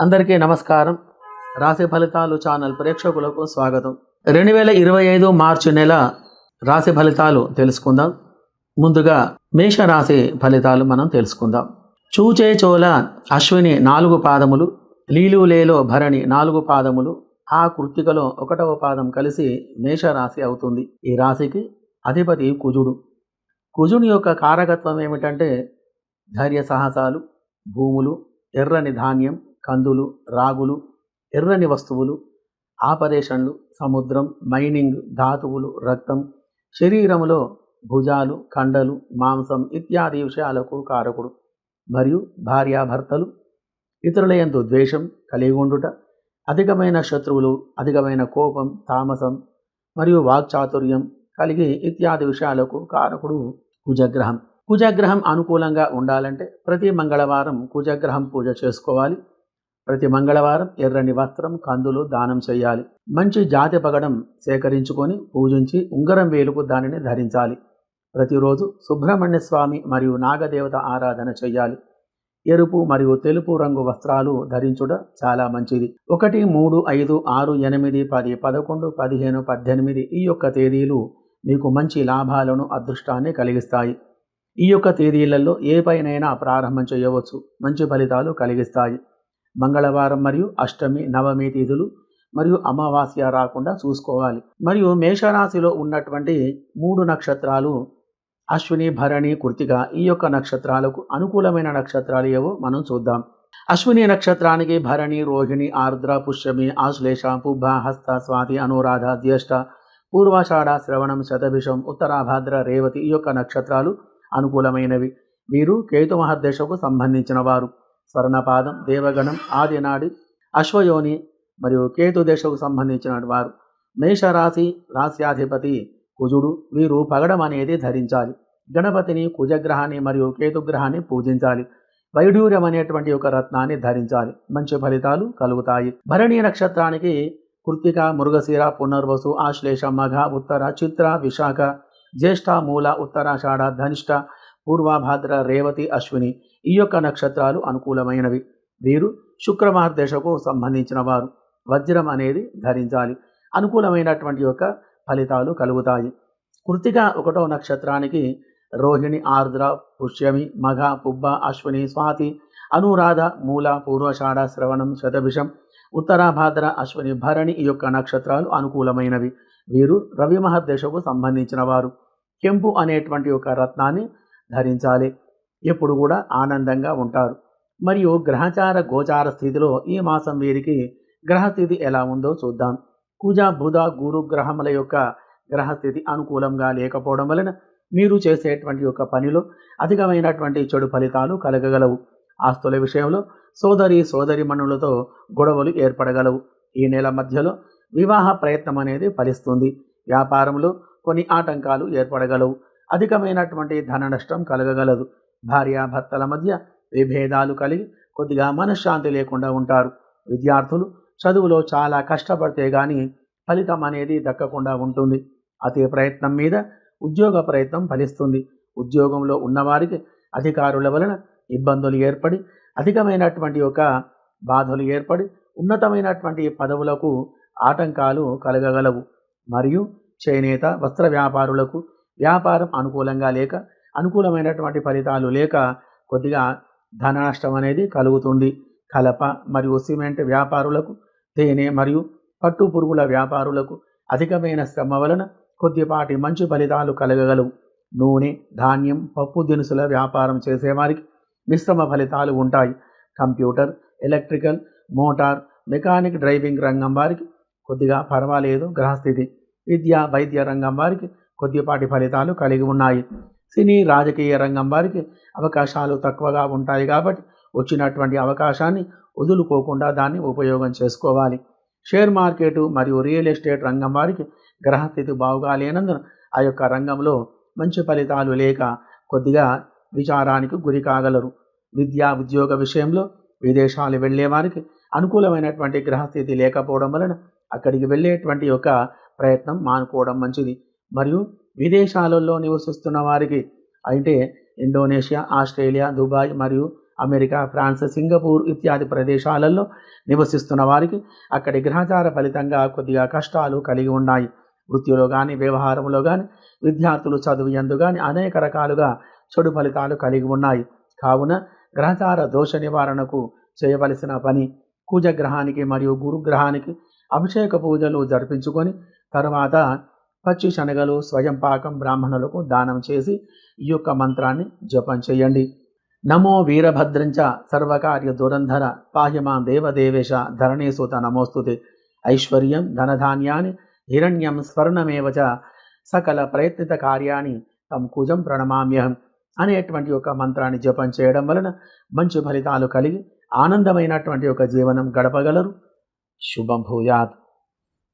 అందరికీ నమస్కారం. రాశి ఫలితాలు ఛానల్ ప్రేక్షకులకు స్వాగతం. రెండు వేల ఇరవై ఐదు మార్చి నెల రాశి ఫలితాలు తెలుసుకుందాం. ముందుగా మేష రాశి ఫలితాలు మనం తెలుసుకుందాం. చూచే చోల అశ్విని నాలుగు పాదములు లీలు లేలో భరణి నాలుగు పాదములు ఆ కృత్తికలో ఒకటవ పాదం కలిసి మేషరాశి అవుతుంది. ఈ రాశికి అధిపతి కుజుడు. కుజుని యొక్క కారకత్వం ఏమిటంటే ధైర్య సాహసాలు భూములు ఎర్రని ధాన్యం కందులు రాగులు ఎర్రని వస్తువులు ఆపరేషన్లు సముద్రం మైనింగ్ ధాతువులు రక్తం శరీరంలో భుజాలు కండలు మాంసం ఇత్యాది విషయాలకు కారకుడు. మరియు భార్యాభర్తలు ఇతరుల యందు ద్వేషం కలిగి ఉండుట అధికమైన శత్రువులు అధికమైన కోపం తామసం మరియు వాక్చాతుర్యం కలిగి ఇత్యాది విషయాలకు కారకుడు కుజగ్రహం. కుజగ్రహం అనుకూలంగా ఉండాలంటే ప్రతి మంగళవారం కుజగ్రహం పూజ చేసుకోవాలి. ప్రతి మంగళవారం ఎర్రని వస్త్రం కందులు దానం చేయాలి. మంచి జాతి పగడం సేకరించుకొని పూజించి ఉంగరం వేలుకు దానిని ధరించాలి. ప్రతిరోజు సుబ్రహ్మణ్య స్వామి మరియు నాగదేవత ఆరాధన చేయాలి. ఎరుపు మరియు తెలుపు రంగు వస్త్రాలు ధరించుట చాలా మంచిది. ఒకటి మూడు ఐదు ఆరు ఎనిమిది పది పదకొండు పదిహేను పద్దెనిమిది ఈ యొక్క తేదీలు మీకు మంచి లాభాలను అదృష్టాన్ని కలిగిస్తాయి. ఈ యొక్క తేదీలలో ఏ పైనైనా ప్రారంభం చేయవచ్చు. మంచి ఫలితాలు కలిగిస్తాయి. మంగళవారం మరియు అష్టమి నవమి తిథులు మరియు అమావాస్య రాకుండా చూసుకోవాలి. మరియు మేషరాశిలో ఉన్నటువంటి మూడు నక్షత్రాలు అశ్విని భరణి కృతిక ఈ యొక్క నక్షత్రాలకు అనుకూలమైన నక్షత్రాలు ఏవో మనం చూద్దాం. అశ్విని నక్షత్రానికి భరణి రోహిణి ఆర్ద్ర పుష్యమి ఆశ్లేష పుబ్బ హస్త స్వాతి అనురాధ జ్యేష్ఠ పూర్వాషాఢ శ్రవణం శతభిషం ఉత్తరాభాద్ర రేవతి ఈ యొక్క నక్షత్రాలు అనుకూలమైనవి. వీరు కేతు మహర్దశకు సంబంధించిన వారు. స్వర్ణపాదం దేవగణం ఆదినాడి అశ్వయోని మరియు కేతు దేశకు సంబంధించిన వారు. మేషరాశి రాశ్యాధిపతి కుజుడు వీరు పగడం అనేది ధరించాలి. గణపతిని కుజగ్రహాన్ని మరియు కేతుగ్రహాన్ని పూజించాలి. వైఢూర్యం అనేటువంటి ఒక రత్నాన్ని ధరించాలి. మంచి ఫలితాలు కలుగుతాయి. భరణి నక్షత్రానికి కృత్తిక మృగశిర పునర్వసు ఆశ్లేష మఘ ఉత్తర చిత్ర విశాఖ జ్యేష్ఠ మూల ఉత్తరాషాఢ ధనిష్ట పూర్వభాద్ర రేవతి అశ్విని ఈ యొక్క నక్షత్రాలు అనుకూలమైనవి. వీరు శుక్రమహర్దశకు సంబంధించిన వారు. వజ్రం అనేది ధరించాలి. అనుకూలమైనటువంటి యొక్క ఫలితాలు కలుగుతాయి. కృతిక ఒకటో నక్షత్రానికి రోహిణి ఆర్ద్ర పుష్యమి మఘ పుబ్బ అశ్విని స్వాతి అనురాధ మూల పూర్వషాఢ శ్రవణం శతభిషం ఉత్తరాభాద్ర అశ్విని భరణి ఈ యొక్క నక్షత్రాలు అనుకూలమైనవి. వీరు రవి మహర్దశకు సంబంధించిన వారు. కెంపు అనేటువంటి ఒక రత్నాన్ని ధరించాలి. ఎప్పుడు కూడా ఆనందంగా ఉంటారు. మరియు గ్రహచార గోచార స్థితిలో ఈ మాసం వీరికి గ్రహస్థితి ఎలా ఉందో చూద్దాం. కుజ బుధ గురు గ్రహముల యొక్క గ్రహస్థితి అనుకూలంగా లేకపోవడం వలన మీరు చేసేటువంటి యొక్క పనిలో అధికమైనటువంటి చెడు ఫలితాలు కలగగలవు. ఆస్తుల విషయంలో సోదరి సోదరి మనులతో గొడవలు ఏర్పడగలవు. ఈ నెల మధ్యలో వివాహ ప్రయత్నం అనేది ఫలిస్తుంది. వ్యాపారంలో కొన్ని ఆటంకాలు ఏర్పడగలవు. అధికమైనటువంటి ధన నష్టం కలగగలదు. భార్యాభర్తల మధ్య విభేదాలు కలిగి కొద్దిగా మనశ్శాంతి లేకుండా ఉంటారు. విద్యార్థులు చదువులో చాలా కష్టపడితే కానీ ఫలితం అనేది దక్కకుండా ఉంటుంది. అతి ప్రయత్నం మీద ఉద్యోగ ప్రయత్నం ఫలిస్తుంది. ఉద్యోగంలో ఉన్నవారికి అధికారుల వలన ఇబ్బందులు ఏర్పడి అధికమైనటువంటి ఒక బాధలు ఏర్పడి ఉన్నతమైనటువంటి పదవులకు ఆటంకాలు కలగగలవు. మరియు చేనేత వస్త్ర వ్యాపారులకు వ్యాపారం అనుకూలంగా లేక అనుకూలమైనటువంటి ఫలితాలు లేక కొద్దిగా ధన నష్టం అనేది కలుగుతుంది. కలప మరియు సిమెంట్ వ్యాపారులకు తేనె మరియు పట్టు పురుగుల వ్యాపారులకు అధికమైన శ్రమ వలన కొద్దిపాటి మంచి ఫలితాలు కలగగలవు. నూనె ధాన్యం పప్పు దినుసుల వ్యాపారం చేసేవారికి మిశ్రమ ఫలితాలు ఉంటాయి. Computer electrical motor mechanic driving రంగం వారికి కొద్దిగా పర్వాలేదు. గ్రహస్థితి విద్య వైద్య రంగం వారికి కొద్దిపాటి ఫలితాలు కలిగి ఉన్నాయి. సినీ రాజకీయ రంగం వారికి అవకాశాలు తక్కువగా ఉంటాయి కాబట్టి వచ్చినటువంటి అవకాశాన్ని వదులుకోకుండా దాన్ని ఉపయోగం చేసుకోవాలి. షేర్ మార్కెట్ మరియు రియల్ ఎస్టేట్ రంగం వారికి గ్రహస్థితి బాగుగా లేనందున ఆ యొక్క రంగంలో మంచి ఫలితాలు లేక కొద్దిగా విచారానికి గురి కాగలరు. విద్యా ఉద్యోగ విషయంలో విదేశాలు వెళ్ళే వారికి అనుకూలమైనటువంటి గ్రహస్థితి లేకపోవడం వలన అక్కడికి వెళ్ళేటువంటి యొక్క ప్రయత్నం మానుకోవడం మంచిది. మరియు విదేశాలలో నివసిస్తున్న వారికి అయితే ఇండోనేషియా ఆస్ట్రేలియా దుబాయ్ మరియు అమెరికా ఫ్రాన్స్ సింగపూర్ ఇత్యాది ప్రదేశాలలో నివసిస్తున్న వారికి అక్కడి గ్రహచార ఫలితంగా కొద్దిగా కష్టాలు కలిగి ఉన్నాయి. వృత్తిలో కానీ వ్యవహారంలో కానీ విద్యార్థులు చదువు ఎందు కానీ అనేక రకాలుగా చెడు ఫలితాలు కలిగి ఉన్నాయి. కావున గ్రహచార దోష నివారణకు చేయవలసిన పని కుజగ్రహానికి మరియు గురుగ్రహానికి అభిషేక పూజలు జరిపించుకొని తర్వాత పచ్చి శనగలు స్వయం పాకం బ్రాహ్మణులకు దానం చేసి ఈ యొక్క మంత్రాన్ని జపం చేయండి. నమో వీరభద్రంచ సర్వకార్య దురంధర పాహ్యమా దేవదేవేశ ధరణీసుత నమోస్తుతి. ఐశ్వర్యం ధనధాన్యాన్ని హిరణ్యం స్వర్ణమేవ చ సకల ప్రయత్నిత కార్యాన్ని తం కుజం ప్రణమామ్యహం అనేటువంటి ఒక మంత్రాన్ని జపం చేయడం వలన మంచి ఫలితాలు కలిగి ఆనందమైనటువంటి ఒక జీవనం గడపగలరు. శుభం భూయాత్.